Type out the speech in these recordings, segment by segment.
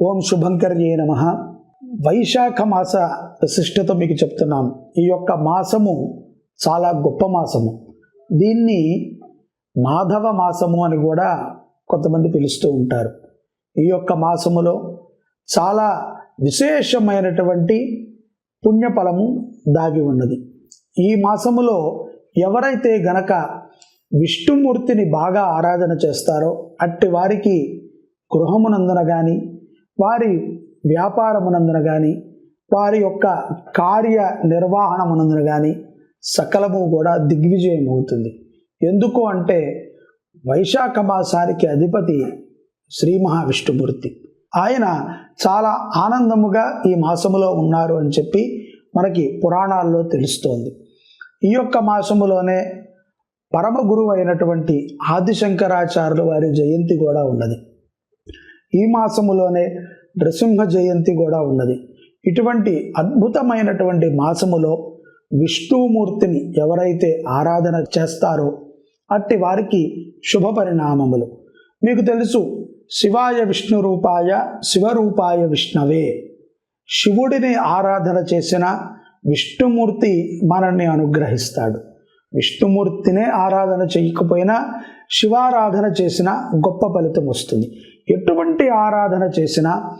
ఓం శుభంకర్యే నమ. వైశాఖ మాస విశిష్టత మీకు చెప్తున్నాం. ఈ యొక్క మాసము చాలా గొప్ప మాసము. దీన్ని మాధవ మాసము అని కూడా కొంతమంది పిలుస్తూ ఉంటారు. ఈ యొక్క మాసములో చాలా విశేషమైనటువంటి పుణ్యఫలము దాగి ఉన్నది. ఈ మాసములో ఎవరైతే గనక విష్ణుమూర్తిని బాగా ఆరాధన చేస్తారో అట్టి వారికి గృహమునందున కానీ వారి వ్యాపారమునందున కానీ వారి యొక్క కార్య నిర్వహణమునందున కానీ సకలము కూడా దిగ్విజయం అవుతుంది ఎందుకు అంటే వైశాఖ మాసానికి అధిపతి శ్రీ మహావిష్ణుమూర్తి. ఆయన చాలా ఆనందముగా ఈ మాసములో ఉన్నారు అని చెప్పి మనకి పురాణాల్లో తెలుస్తోంది. ఈ యొక్క మాసములోనే పరమ గురువు అయినటువంటి ఆదిశంకరాచార్యుల వారి జయంతి కూడా ఉన్నది. ఈ మాసములోనే నృసింహ జయంతి కూడా ఉన్నది. ఇటువంటి అద్భుతమైనటువంటి మాసములో విష్ణుమూర్తిని ఎవరైతే ఆరాధన చేస్తారో అట్టి వారికి శుభ పరిణామములు. మీకు తెలుసు శివాయ విష్ణు రూపాయ శివరూపాయ విష్ణవే. శివుడిని ఆరాధన చేసిన విష్ణుమూర్తి మనల్ని అనుగ్రహిస్తాడు. విష్ణుమూర్తినే ఆరాధన చేయకపోయినా శివారాధన చేసిన గొప్ప ఫలితం వస్తుంది. ఎటువంటి ఆరాధన చేసినా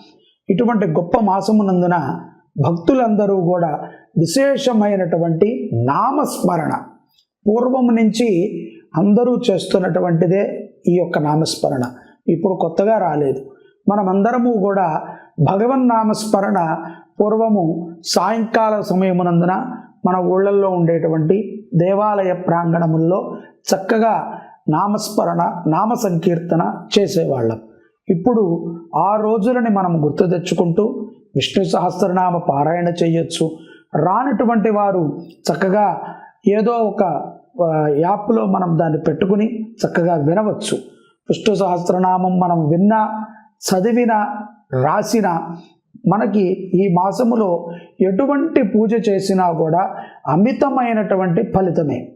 ఇటువంటి గొప్ప మాసమునందున భక్తులందరూ కూడా విశేషమైనటువంటి నామస్మరణ. పూర్వం నుంచి అందరూ చేస్తున్నటువంటిదే ఈ యొక్క నామస్మరణ. ఇప్పుడు కొత్తగా రాలేదు. మనమందరము కూడా భగవన్ నామస్మరణ పూర్వము సాయంకాల సమయమునందున మన ఊళ్ళల్లో ఉండేటువంటి దేవాలయ ప్రాంగణముల్లో చక్కగా నామస్మరణ నామ సంకీర్తన చేసేవాళ్ళం. ఇప్పుడు ఆ రోజులని మనం గుర్తు తెచ్చుకుంటూ విష్ణు సహస్రనామ పారాయణ చేయొచ్చు. రానటువంటి వారు చక్కగా ఏదో ఒక యాప్లో మనం దాన్ని పెట్టుకుని చక్కగా వినవచ్చు. విష్ణు సహస్రనామం మనం విన్నా చదివిన రాసిన మనకి ఈ మాసములో ఎటువంటి పూజ చేసినా కూడా అమితమైనటువంటి ఫలితమే.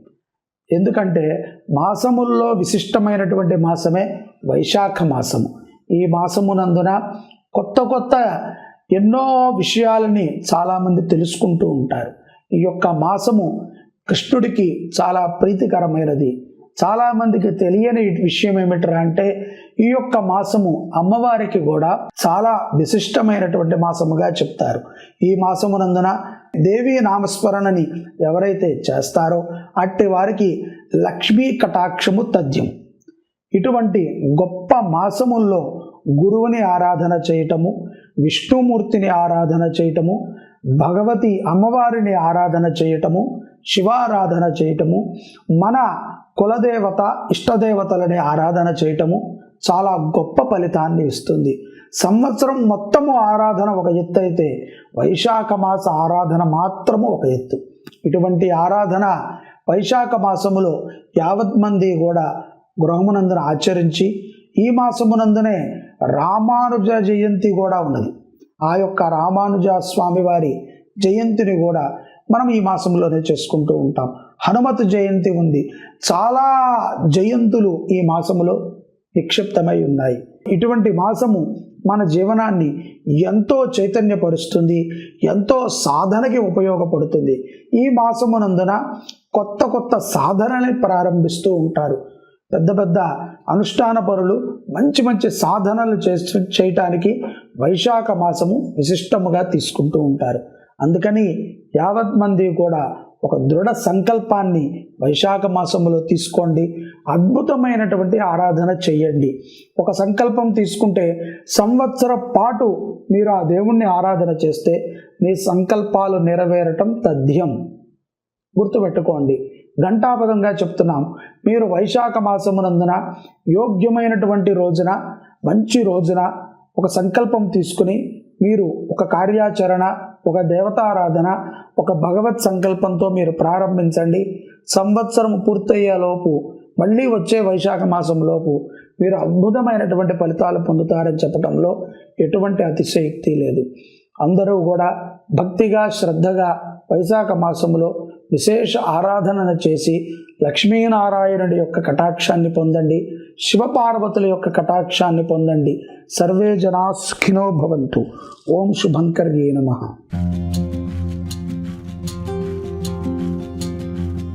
ఎందుకంటే మాసముల్లో విశిష్టమైనటువంటి మాసమే వైశాఖ మాసము. ఈ మాసమునందున కొత్త కొత్త ఎన్నో విషయాలని చాలామంది తెలుసుకుంటూ ఉంటారు. ఈ యొక్క మాసము కృష్ణుడికి చాలా ప్రీతికరమైనది. చాలామందికి తెలియని విషయం ఏమిటరా అంటే ఈ యొక్క మాసము అమ్మవారికి కూడా చాలా విశిష్టమైనటువంటి మాసముగా చెప్తారు. ఈ మాసమునందున దేవీ నామస్మరణని ఎవరైతే చేస్తారో అట్టి వారికి లక్ష్మీ కటాక్షము తథ్యం. ఇటువంటి గొప్ప మాసముల్లో గురువుని ఆరాధన చేయటము విష్ణుమూర్తిని ఆరాధన చేయటము భగవతి అమ్మవారిని ఆరాధన చేయటము శివారాధన చేయటము మన కులదేవత ఇష్టదేవతలని ఆరాధన చేయటము చాలా గొప్ప ఫలితాన్ని ఇస్తుంది. సంవత్సరం మొత్తము ఆరాధన ఒక ఎత్తు అయితే వైశాఖ మాస ఆరాధన మాత్రము ఒక ఎత్తు. ఇటువంటి ఆరాధన వైశాఖ మాసములో యావత్ మంది కూడా గృహమునందున ఆచరించి ఈ మాసమునందునే రామానుజ జయంతి కూడా ఉన్నది. ఆ యొక్క రామానుజ స్వామివారి జయంతిని కూడా మనం ఈ మాసంలోనే చేసుకుంటూ ఉంటాం. హనుమత్ జయంతి ఉంది. చాలా జయంతులు ఈ మాసములో నిక్షిప్తమై ఉన్నాయి. ఇటువంటి మాసము మన జీవనాన్ని ఎంతో చైతన్యపరుస్తుంది ఎంతో సాధనకి ఉపయోగపడుతుంది. ఈ మాసమునందున కొత్త కొత్త సాధనని ప్రారంభిస్తూ ఉంటారు. పెద్ద పెద్ద అనుష్ఠాన పరులు మంచి మంచి సాధనలు చేస్తూ చేయటానికి వైశాఖ మాసము విశిష్టముగా తీసుకుంటూ ఉంటారు. అందుకని యావత్ మంది కూడా ఒక దృఢ సంకల్పాన్ని వైశాఖ మాసంలో తీసుకోండి. అద్భుతమైనటువంటి ఆరాధన చేయండి. ఒక సంకల్పం తీసుకుంటే సంవత్సర పాటు మీరు ఆ దేవుణ్ణి ఆరాధన చేస్తే మీ సంకల్పాలు నెరవేరటం తథ్యం. గుర్తుపెట్టుకోండి. ఘంటాపదంగా చెప్తున్నాం. మీరు వైశాఖ మాసమునందున యోగ్యమైనటువంటి రోజున మంచి రోజున ఒక సంకల్పం తీసుకుని మీరు ఒక కార్యాచరణ ఒక దేవతారాధన ఒక భగవత్ సంకల్పంతో మీరు ప్రారంభించండి. సంవత్సరం పూర్తయ్యేలోపు మళ్ళీ వచ్చే వైశాఖ మాసంలోపు మీరు అద్భుతమైనటువంటి ఫలితాలు పొందుతారని చెప్పడంలో ఎటువంటి అతిశయక్తి లేదు. అందరూ కూడా భక్తిగా శ్రద్ధగా వైశాఖ మాసంలో విశేష ఆరాధనను చేసి లక్ష్మీనారాయణుడి యొక్క కటాక్షాన్ని పొందండి. శివపార్వతుల యొక్క కటాక్షాన్ని పొందండి. సర్వే జనా భవంతు. ఓం శుభంకర్యే నమ.